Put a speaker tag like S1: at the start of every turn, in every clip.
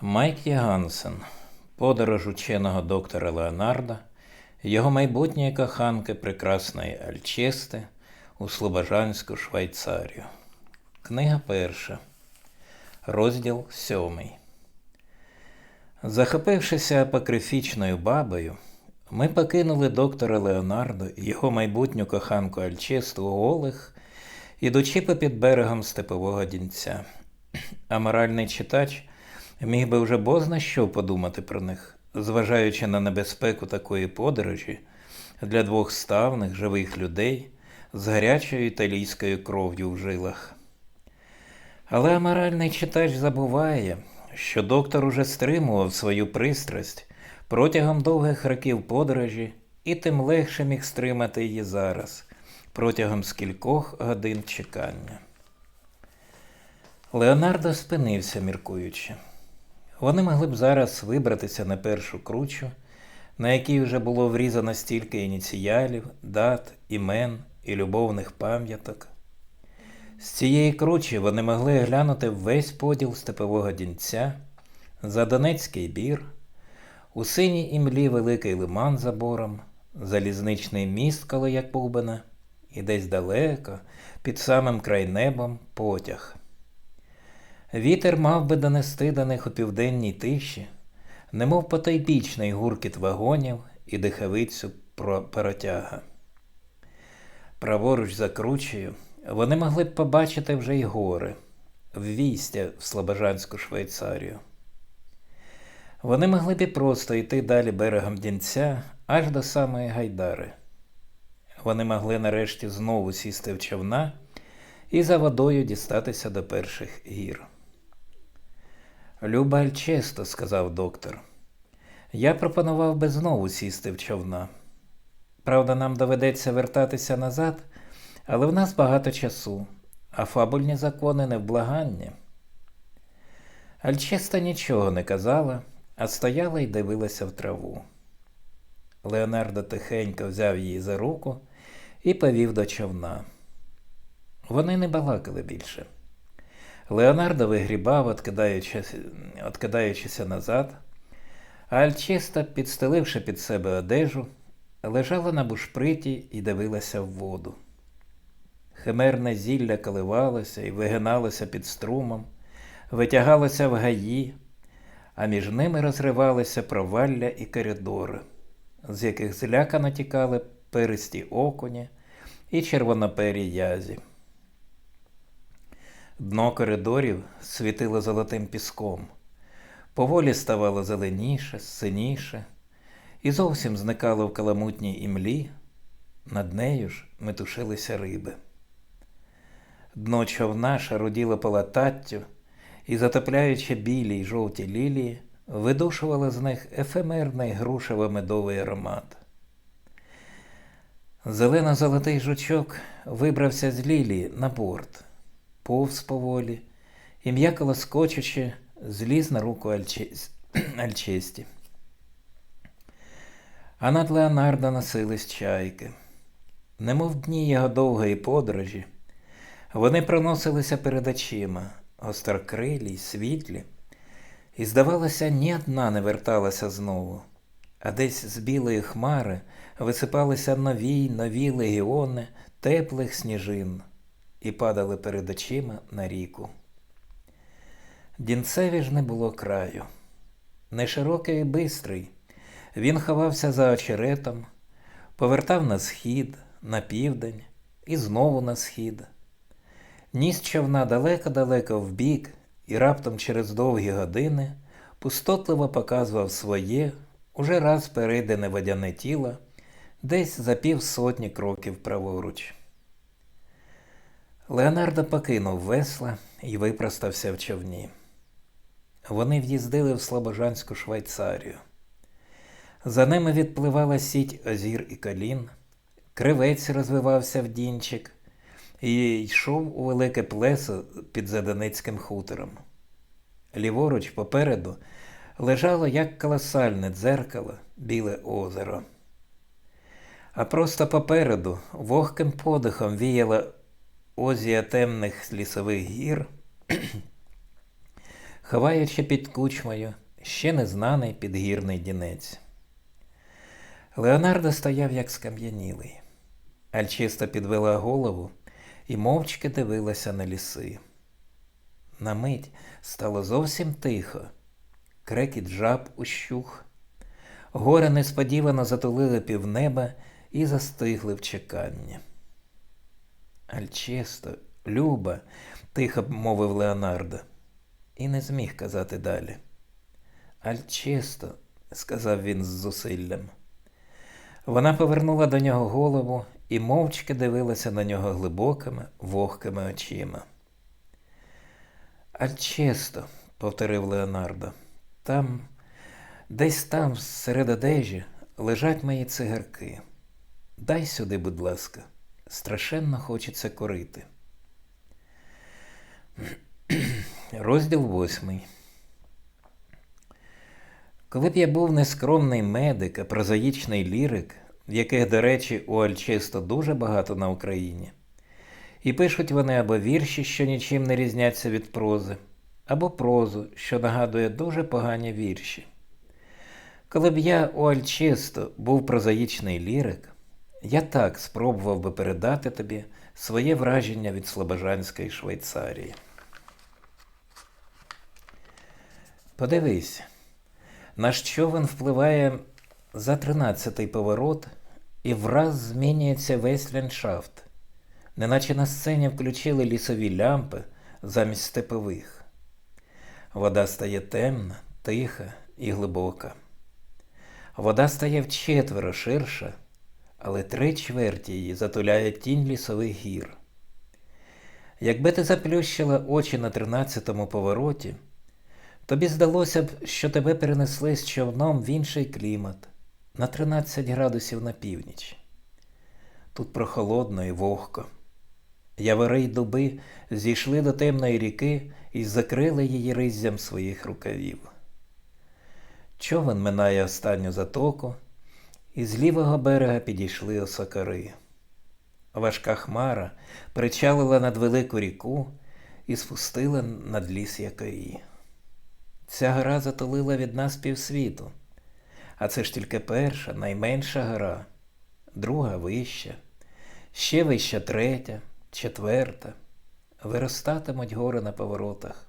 S1: Майк Ягансен, подорож ученого доктора Леонарда, його майбутньої коханки прекрасної Альчести у Слобожанську Швейцарію. Книга перша. Розділ сьомий. Захопившися апокрифічною бабою, ми покинули доктора Леонардо і його майбутню коханку Альчесту Олег, ідучи попід берегом степового дінця. А моральний читач міг би вже бозна що подумати про них, зважаючи на небезпеку такої подорожі для двох ставних живих людей з гарячою італійською кров'ю в жилах. Але аморальний читач забуває, що доктор уже стримував свою пристрасть протягом довгих років подорожі і тим легше міг стримати її зараз, протягом скількох годин чекання. Леонардо спинився, міркуючи. Вони могли б зараз вибратися на першу кручу, на якій вже було врізано стільки ініціалів, дат, імен і любовних пам'яток. З цієї кручі вони могли глянути весь поділ степового дінця, за Донецький бір, у синій імлі великий лиман за бором, залізничний міст коло Якубина і десь далеко, під самим край небом, потяг. Вітер мав би донести до них у південній тиші, немов потайбічний гуркіт вагонів і дихавицю паротяга. Праворуч за кручею вони могли б побачити вже й гори, ввістя в Слобожанську Швейцарію. Вони могли б і просто йти далі берегом Дінця аж до самої Гайдари. Вони могли нарешті знову сісти в човна і за водою дістатися до перших гір. Люба Альчесто, сказав доктор, я пропонував би знову сісти в човна. Правда, нам доведеться вертатися назад, але в нас багато часу, а фабульні закони невблаганні. Альчеста нічого не казала, а стояла й дивилася в траву. Леонардо тихенько взяв її за руку і повів до човна. Вони не балакали більше. Леонардо вигрібав, откидаючись, откидаючися назад, а Альчеста, підстеливши під себе одежу, лежала на бушприті і дивилася в воду. Химерне зілля коливалося і вигиналося під струмом, витягалося в гаї, а між ними розривалися провалля і коридори, з яких злякано тікали перисті окуні і червонопері язі. Дно коридорів світило золотим піском, поволі ставало зеленіше, синіше, і зовсім зникало в каламутній імлі, над нею ж метушилися риби. Дно човна шаруділо полататтю і, затопляючи білі й жовті лілії, видушувало з них ефемерний грушево-медовий аромат. Зелено-золотий жучок вибрався з лілії на борт, повз поволі і м'яко лоскочучи, зліз на руку Альчес- Альчесті. А над Леонардо носились чайки. Немов дні його довгої подорожі, вони проносилися перед очима, гострокрилі й світлі, і, здавалося, ні одна не верталася знову, а десь з білої хмари висипалися нові й нові легіони теплих сніжин і падали перед очима на ріку. Дінцеві ж не було краю. Неширокий і бистрий, він ховався за очеретом, повертав на схід, на південь і знову на схід. Ніс човна далеко-далеко вбік і раптом через довгі години пустотливо показував своє, уже раз перейдене водяне тіло, десь за півсотні кроків праворуч. Леонардо покинув весла і випростався в човні. Вони в'їздили в Слобожанську Швейцарію. За ними відпливала сіть озір і колін, кривець розвивався в дінчик і йшов у велике плесо під Задоницьким хутором. Ліворуч попереду лежало як колосальне дзеркало біле озеро. А просто попереду вогким подихом віяла озія темних лісових гір, ховаючи під кучмою ще незнаний підгірний дінець. Леонардо стояв як скам'янілий. Альчиста підвела голову і мовчки дивилася на ліси. На мить стало зовсім тихо. Крекіт жаб ущух. Гори несподівано затулили півнеба і застигли в чеканні. Альчесто, Люба, тихо мовив Леонардо, і не зміг казати далі. Альчесто, сказав він з зусиллям. Вона повернула до нього голову і мовчки дивилася на нього глибокими, вогкими очима. Альчесто, повторив Леонардо, там, десь там, серед одежі, лежать мої цигарки. Дай сюди, будь ласка, страшенно хочеться корити. Розділ восьмий. Коли б я був нескромний медик, а прозаїчний лірик, яких, до речі, у Альчисто дуже багато на Україні, і пишуть вони або вірші, що нічим не різняться від прози, або прозу, що нагадує дуже погані вірші. Коли б я у Альчисто був прозаїчний лірик, я так спробував би передати тобі своє враження від Слобожанської Швейцарії. Подивись, наш човен впливає за тринадцятий поворот і враз змінюється весь ландшафт, неначе на сцені включили лісові лямпи замість степових. Вода стає темна, тиха і глибока. Вода стає вчетверо ширша, але три чверті її затуляє тінь лісових гір. Якби ти заплющила очі на тринадцятому повороті, тобі здалося б, що тебе перенесли з човном в інший клімат на 13 градусів на північ. Тут прохолодно і вогко. Явори й дуби зійшли до темної ріки і закрили її риззям своїх рукавів. Човен минає останню затоку, і з лівого берега підійшли осокари. Важка хмара причалила над велику ріку і спустила над ліс якої. Ця гора затулила від нас півсвіту, а це ж тільки перша, найменша гора, друга вища, ще вища третя, четверта. Виростатимуть гори на поворотах.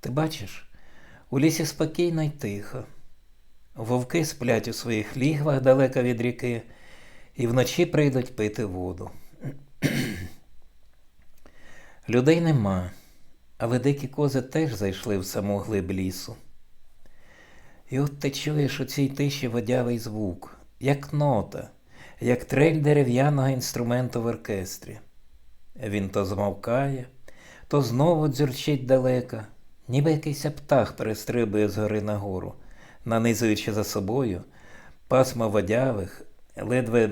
S1: Ти бачиш, у лісі спокійно й тихо. Вовки сплять у своїх лігвах далеко від ріки і вночі прийдуть пити воду. Людей нема, але дикі кози теж зайшли в саму глиб лісу. І от ти чуєш у цій тиші водявий звук, як нота, як трель дерев'яного інструменту в оркестрі. Він то змовкає, то знову дзюрчить далеко, ніби якийсь птах перестрибує з гори нагору, нанизуючи за собою пасма водявих, ледве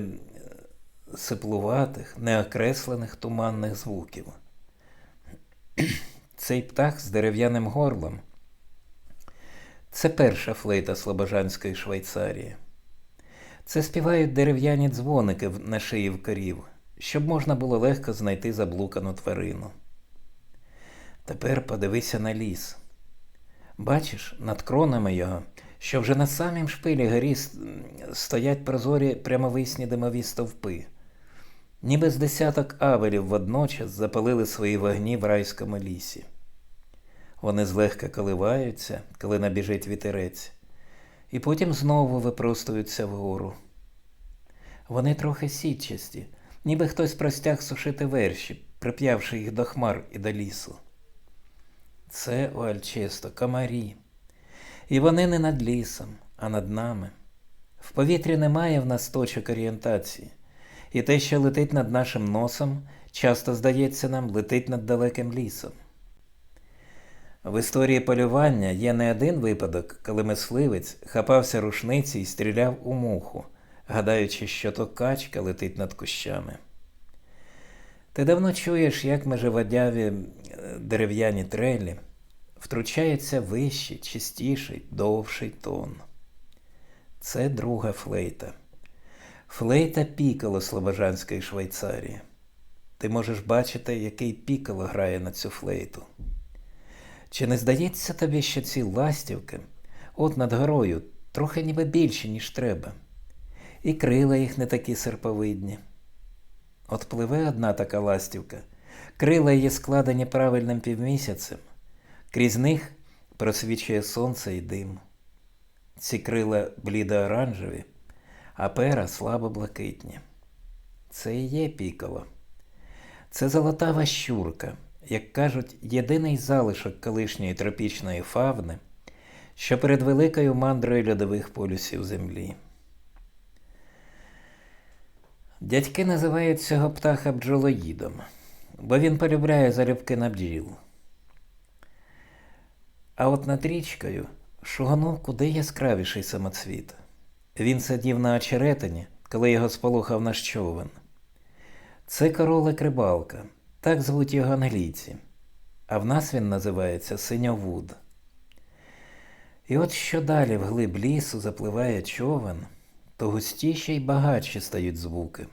S1: сиплуватих, неокреслених туманних звуків. Цей птах з дерев'яним горлом. Це перша флейта Слобожанської Швейцарії. Це співають дерев'яні дзвоники на шиї в корів, щоб можна було легко знайти заблукану тварину. Тепер подивися на ліс. Бачиш, над кронами його, що вже на самім шпилі горі стоять прозорі прямовисні димові стовпи. Ніби з десяток авелів водночас запалили свої вогні в райському лісі. Вони злегка коливаються, коли набіжить вітерець, і потім знову випростуються вгору. Вони трохи сітчасті, ніби хтось простяг сушити верші, прип'явши їх до хмар і до лісу. Це у Альчесто комарі. І вони не над лісом, а над нами. В повітрі немає в нас точок орієнтації, і те, що летить над нашим носом, часто, здається нам, летить над далеким лісом. В історії полювання є не один випадок, коли мисливець хапався рушниці і стріляв у муху, гадаючи, що то качка летить над кущами. Ти давно чуєш, як межеводяві дерев'яні трелі втручається вищий, чистіший, довший тон. Це друга флейта. Флейта пікало Слобожанської Швейцарії. Ти можеш бачити, який пікало грає на цю флейту. Чи не здається тобі, що ці ластівки от над горою трохи ніби більші, ніж треба, і крила їх не такі серповидні? От пливе одна така ластівка, крила її складені правильним півмісяцем, крізь них просвічує сонце і дим. Ці крила блідо-оранжеві, а пера слабо блакитні. Це і є піколо. Це золотава щурка, як кажуть, єдиний залишок колишньої тропічної фавни, що перед великою мандрою льодових полюсів землі. Дядьки називають цього птаха бджолоїдом, бо він полюбляє залюбки на бджіл. А от над річкою шуганув куди яскравіший самоцвіт. Він сидів на очеретині, коли його сполохав наш човен. Це королик рибалка, так звуть його англійці, а в нас він називається Синьовуд. І от що далі вглиб лісу запливає човен, то густіші й багатші стають звуки.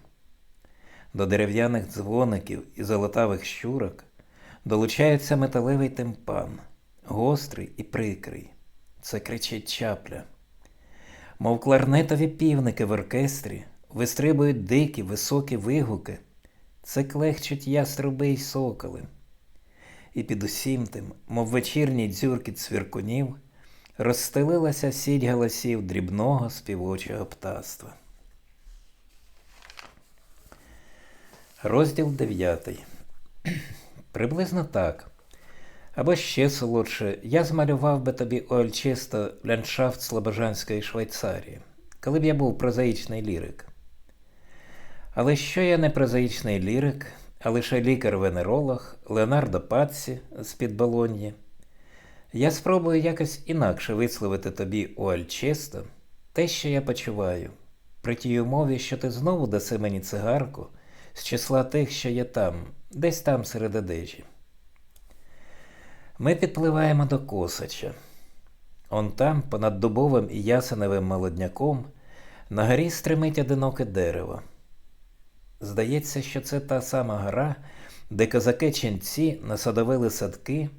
S1: До дерев'яних дзвоників і золотавих щурок долучається металевий тимпан, гострий і прикрий. Це кричить чапля. Мов кларнетові півники в оркестрі вистрибують дикі високі вигуки. Це клехчуть яструби й соколи. І під усім тим, мов вечірній дзюркіт цвіркунів, розстелилася сіть голосів дрібного співочого птаства. Розділ 9. Приблизно так. Або ще солодше, я змалював би тобі Оальчисто ландшафт Слобожанської Швейцарії, коли б я був прозаїчний лірик. Але що я не прозаїчний лірик, а лише лікар-венеролог Леонардо Патсі з-під Болоньї, я спробую якось інакше висловити тобі у Альчесто те, що я почуваю, при тій умові, що ти знову даси мені цигарку з числа тих, що є там, десь там серед одежі. Ми підпливаємо до Косача. Он там, понад дубовим і ясеневим молодняком, на горі стримить одиноке дерево. Здається, що це та сама гора, де козаки ченці насадовили садки,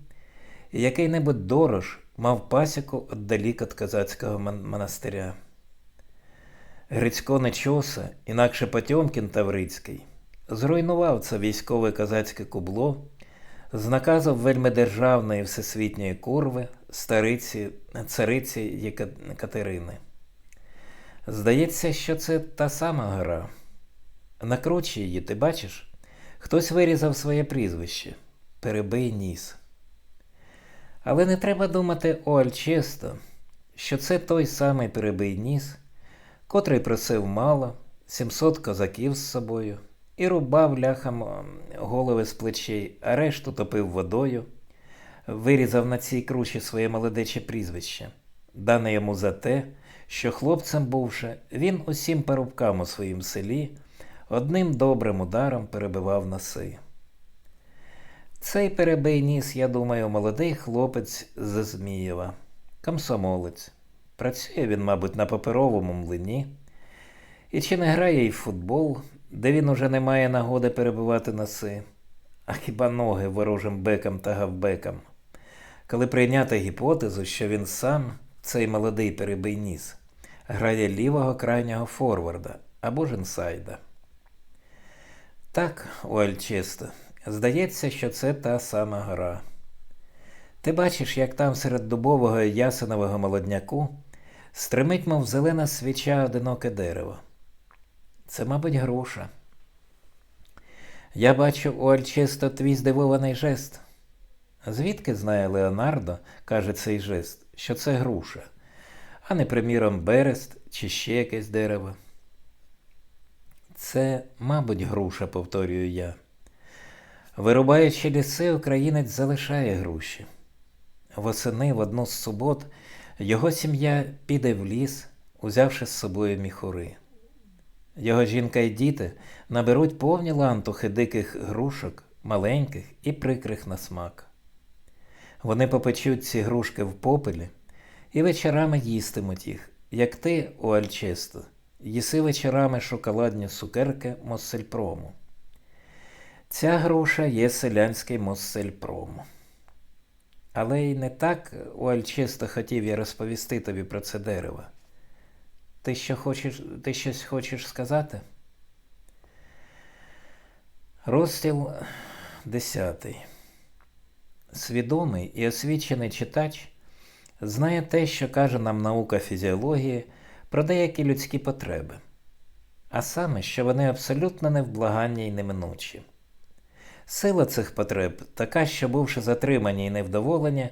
S1: і який-небудь дорож мав пасіку отдалік від козацького монастиря. Грицько Нечоса, інакше Потьомкін Таврицький, зруйнував це військове козацьке кубло з наказом вельми державної всесвітньої курви, стариці, цариці Катерини. Здається, що це та сама гора. На кручі її, ти бачиш? Хтось вирізав своє прізвище Перебий ніс. Але не треба думати о Альчесто, що це той самий перебий ніс, котрий просив мало, 700 козаків з собою, і рубав ляхам голови з плечей, а решту топив водою, вирізав на цій кручі своє молодече прізвище, дане йому за те, що хлопцем бувши, він усім парубкам у своїм селі одним добрим ударом перебивав носи. Цей перебий ніс, я думаю, молодий хлопець з Змієва, комсомолець. Працює він, мабуть, на паперовому млині. І чи не грає й в футбол, де він уже не має нагоди перебивати носи, а хіба ноги ворожим бекам та гавбекам? Коли прийняти гіпотезу, що він сам, цей молодий перебий ніс, грає лівого крайнього форварда або ж інсайда. Так, Уальчесто, здається, що це та сама гора. Ти бачиш, як там серед дубового ясенового молодняку стримить, мов зелена свіча одиноке дерево. Це, мабуть, груша. Я бачу у Альчесто твій здивований жест. Звідки знає Леонардо, каже цей жест, що це груша, а не, приміром, берест чи ще якесь дерево. Це, мабуть, груша, повторюю я. Вирубаючи ліси, українець залишає груші. Восени в одну з субот його сім'я піде в ліс, узявши з собою міхури. Його жінка і діти наберуть повні лантухи диких грушок, маленьких і прикрих на смак. Вони попечуть ці грушки в попелі і вечорами їстимуть їх, як ти, у Альчесто, їси вечорами шоколадні цукерки Моссельпрому. Ця груша є селянський Моссельпром. Але й не так у Уальчисто хотів я розповісти тобі про це дерево. Ти що хочеш, ти щось хочеш сказати? Розділ 10. Свідомий і освічений читач знає те, що каже нам наука фізіології про деякі людські потреби, а саме, що вони абсолютно невблаганні і неминучі. Сила цих потреб така, що, бувши затримані і невдоволені,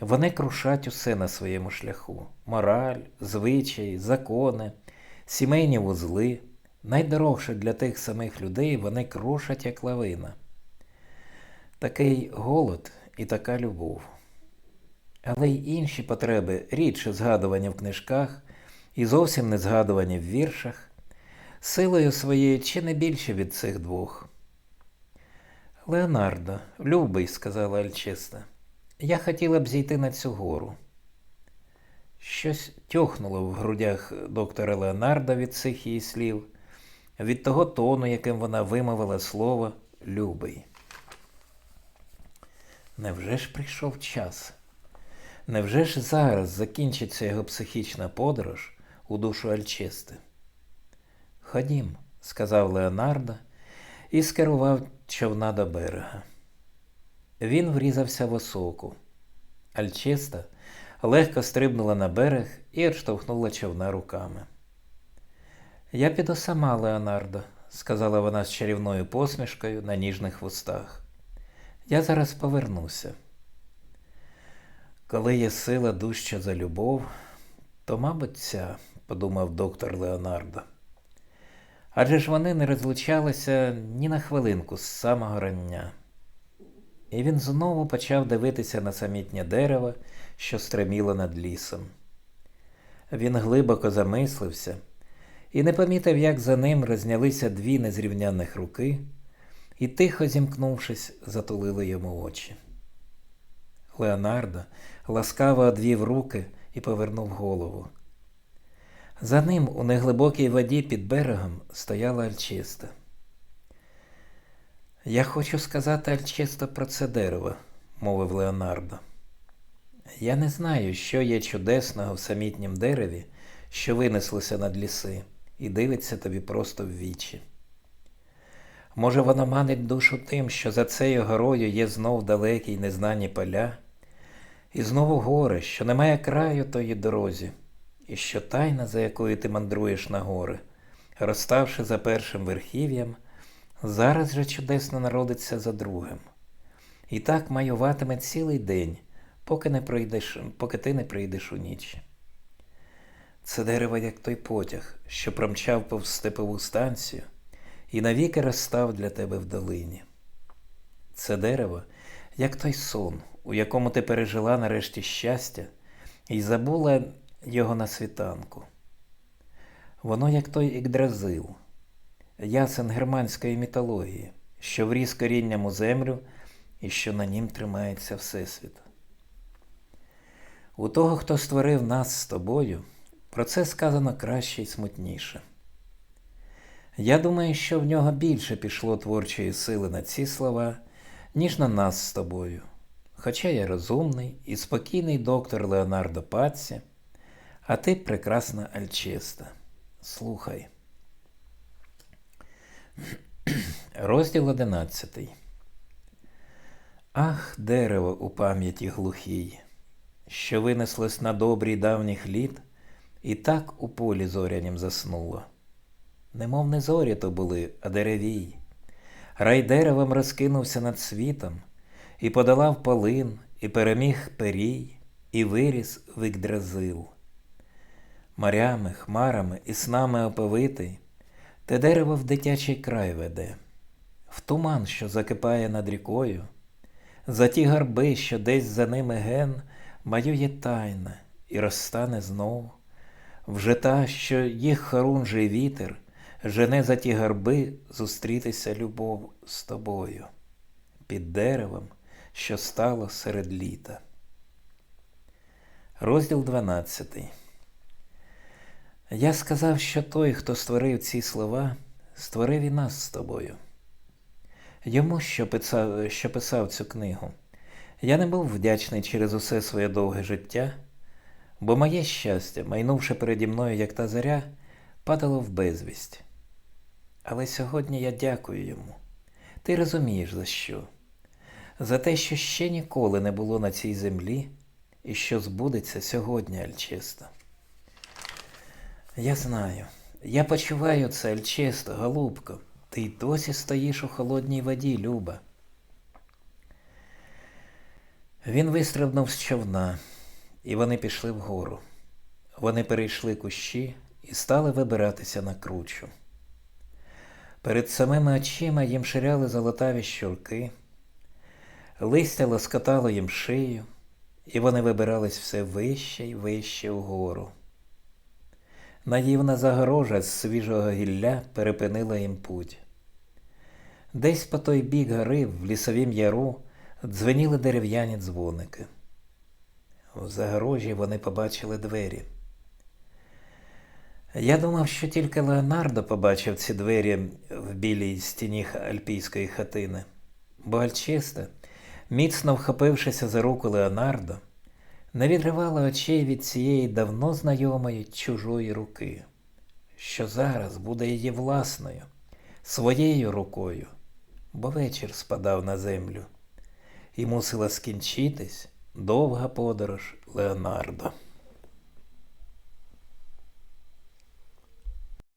S1: вони крушать усе на своєму шляху: мораль, звичаї, закони, сімейні вузли. Найдорогше для тих самих людей вони крушать як лавина. Такий голод і така любов. Але й інші потреби рідше згадувані в книжках і зовсім не згадувані в віршах, силою своєю чи не більше від цих двох. Леонардо, любий, сказала Альчиста, я хотіла б зійти на цю гору. Щось тьохнуло в грудях доктора Леонарда від цих її слів, від того тону, яким вона вимовила слово любий. Невже ж прийшов час? Невже ж зараз закінчиться його психічна подорож у душу Альчисти? Ходім, сказав Леонардо і скерував човна до берега. Він врізався в осоку. Альчиста легко стрибнула на берег і відштовхнула човна руками. Я піду сама, Леонардо, сказала вона з чарівною посмішкою на ніжних вустах. Я зараз повернуся. Коли є сила дужча за любов, то, мабуть, ця, подумав доктор Леонардо. Адже ж вони не розлучалися ні на хвилинку з самого рання. І він знову почав дивитися на самітнє дерево, що стреміло над лісом. Він глибоко замислився і не помітив, як за ним рознялися дві незрівняних руки, і, тихо зімкнувшись, затулили йому очі. Леонардо ласкаво одвів руки і повернув голову. За ним у неглибокій воді під берегом стояла Альчиста. Я хочу сказати Альчисто про це дерево, мовив Леонардо. Я не знаю, що є чудесного в самітнім дереві, що винеслося над ліси, і дивиться тобі просто в вічі. Може, воно манить душу тим, що за цією горою є знов далекі й незнані поля, і знову гори, що немає краю тої дорозі, і що тайна, за якою ти мандруєш на гори, розставши за першим верхів'ям, зараз же чудесно народиться за другим. І так маюватиме цілий день, поки, не прийдеш, поки ти не прийдеш у ніч. Це дерево, як той потяг, що промчав повз степову станцію і навіки розстав для тебе в долині. Це дерево, як той сон, у якому ти пережила нарешті щастя і забула його на світанку. Воно, як той Ікдразил, ясен германської мітології, що вріс корінням у землю і що на нім тримається Всесвіт. У того, хто створив нас з тобою, про це сказано краще і смутніше. Я думаю, що в нього більше пішло творчої сили на ці слова, ніж на нас з тобою. Хоча я розумний і спокійний доктор Леонардо Паці, а ти прекрасна Альчиста. Слухай. Розділ одинадцятий. Ах, дерево у пам'яті глухій, що винеслось на добрій давніх літ, і так у полі зорянім заснуло. Немов не зорі то були, а деревій. Рай деревом розкинувся над світом, і подолав полин, і переміг перій, і виріс викдразил. Морями, хмарами і снами оповитий, те дерево в дитячий край веде, в туман, що закипає над рікою, за ті гарби, що десь за ними ген, малює тайна і розстане знов, вже та, що їх хорунжий вітер, жене за ті гарби зустрітися любов з тобою, під деревом, що стало серед літа. Розділ 12 Я сказав, що той, хто створив ці слова, створив і нас з тобою. Йому, що писав, що писав цю книгу, Я не був вдячний через усе своє довге життя, бо моє щастя, майнувши переді мною, як та заря, падало в безвість. Але сьогодні я дякую йому. Ти розумієш за що? За те, що ще ніколи не було на цій землі, і що збудеться сьогодні, Альчесто. Я знаю, я почуваю це, Альчесто, голубко. Ти й досі стоїш у холодній воді, Люба. Він вистрибнув з човна, і вони пішли вгору. Вони перейшли кущі і стали вибиратися на кручу. Перед самими очима їм ширяли золотаві щурки, листя лоскотало їм шию, і вони вибирались все вище й вище вгору. Наївна загорожа з свіжого гілля перепинила їм путь. Десь по той бік гори, в лісовім яру, дзвеніли дерев'яні дзвоники. В загорожі вони побачили двері. Я думав, що тільки Леонардо побачив ці двері в білій стіні альпійської хатини, бо Альчиста, міцно вхопившися за руку Леонардо, не відривала очей від цієї давно знайомої чужої руки, що зараз буде її власною, своєю рукою, бо вечір спадав на землю, і мусила скінчитись довга подорож Леонардо.